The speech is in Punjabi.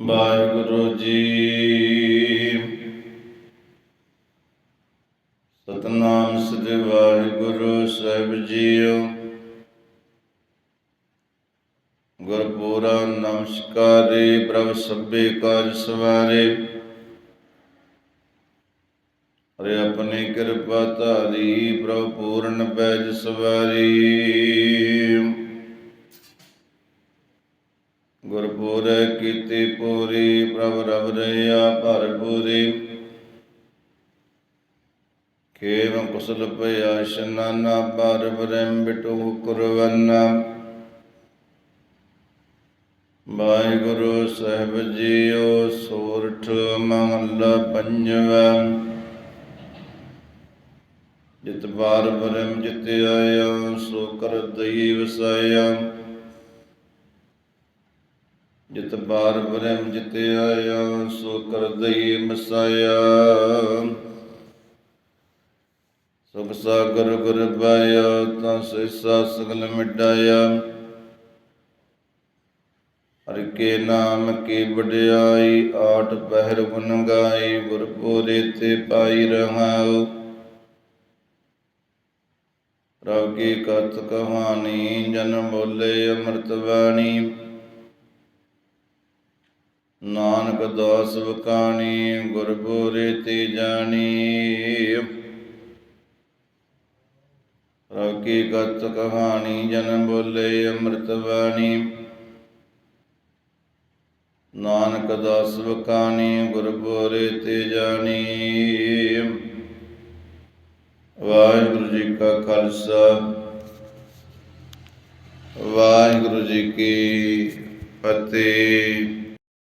ਵਾਹਿਗੁਰੂ ਜੀ। ਸਤਨਾਮ ਸ੍ਰੀ ਵਾਹਿਗੁਰੂ ਸਾਹਿਬ ਜੀਓ। ਗੁਰਪੂਰਾ ਨਮਸਕਾਰੇ, ਪ੍ਰਭ ਸਭੇ ਕਾਜ ਸਵਾਰੇ। ਹਰੇ ਆਪਣੀ ਕਿਰਪਾ ਧਾਰੀ, ਪ੍ਰਭ ਪੂਰਨ ਬੈਜ ਸਵਾਰੀ। ਗੁਰਪੁਰ ਕੀਤੀ ਪੂਰੀ, ਪ੍ਰਭ ਰਬ ਰਈਆ ਭਰਪੂਰੀ ਖੇਮ ਕੁਸਲ ਭਇਆ ਇਸ਼ਨਾਨਾ ਪਰ ਬ੍ਰਹਮ ਬਿਟੂ ਕੁਰਵੰਨਾ। ਵਾਹਿਗੁਰੂ ਸਾਹਿਬ ਜੀਓ, ਸੋਰਠ ਮਹੱਲਾ ਪੰਜਵਾ। ਜਿਤ ਬਾਰ ਬ੍ਰਹਮ ਜਿਤ ਆਇਆ, ਸੋ ਕਰ ਦਈ ਵਸਾਇਆ ਜਿਤ ਬਾਰ ਬ੍ਰਹਮ ਜਿਤ ਆਇਆ ਸੋ ਕਰ ਮਸਾਇਆ। ਸੁਖ ਸਾਗਰ ਗੁਰ ਪਾਇਆ, ਤਾਂ ਸੈਸਾ ਸਗਲ ਮਿਟਾਇਆ। ਹਰ ਕੇ ਨਾਮ ਕੀ ਵਡਿਆਈ, ਆਠ ਪਹਿਰ ਗੁਣ ਗਾਈ ਗੁਰਪੂਰੇ ਤੇ ਪਾਈ ਰਹਾਉ। ਪ੍ਰਭ ਕੀ ਕਥ ਕਹਾਣੀ ਜਨ ਬੋਲੇ ਅੰਮ੍ਰਿਤ ਬਾਣੀ। ਨਾਨਕ ਦਾਸ ਵਕਾਣੀ ਗੁਰਪੂਰੇ ਤੇ ਜਾਣੀ। ਪ੍ਰਭ ਕੀ ਕਹਾਣੀ ਜਨ ਬੋਲੇ, ਅੰਮ੍ਰਿਤ ਬਾਣੀ। ਨਾਨਕ ਦਾਸ ਵਕਾਣੀ ਗੁਰਪੂਰੇ ਤੇ ਜਾਣੀ। ਵਾਹਿਗੁਰੂ ਜੀ ਕਾ ਖਾਲਸਾ। ਵਾਹਿਗੁਰੂ ਜੀ ਕੀ ਫਤਿਹ।